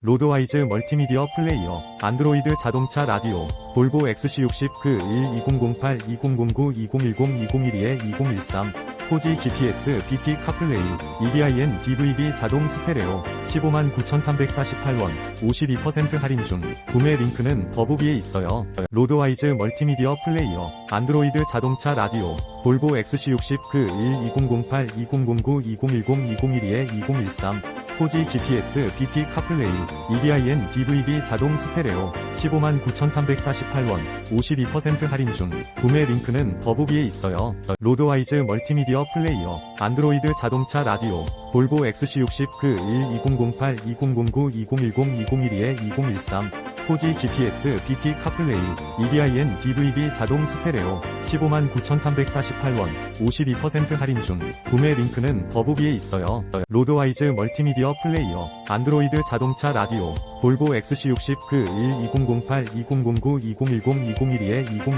로드와이즈 멀티미디어 플레이어, 안드로이드 자동차 라디오, 볼보 XC60 그 1 2008 2009 2010 2012에 2013 4G GPS BT 카플레이 EDIN DVD 자동 스테레오 159,348원 52% 할인 중 구매 링크는 더보기에 있어요. 로드와이즈 멀티미디어 플레이어 안드로이드 자동차 라디오 볼보 XC60 그 1 2008 2009 2010 2012에 2013 4G GPS BT 카플레이 EDIN DVD 자동 스테레오 159,348원 52% 할인 중 구매 링크는 더보기에 있어요. 로드와이즈 멀티미디어 플레이어 안드로이드 자동차 라디오 볼보 XC60 그 1 2008 2009 2010 2012에 2013 4G GPS BT 카플레이 EDIN DVD 자동 스테레오 159,348원 52% 할인 중 구매 링크는 더보기에 있어요. 로드와이즈 멀티미디어 플레이어 안드로이드 자동차 라디오 볼보 XC60 그 1 2008 2009 2010 2012에 20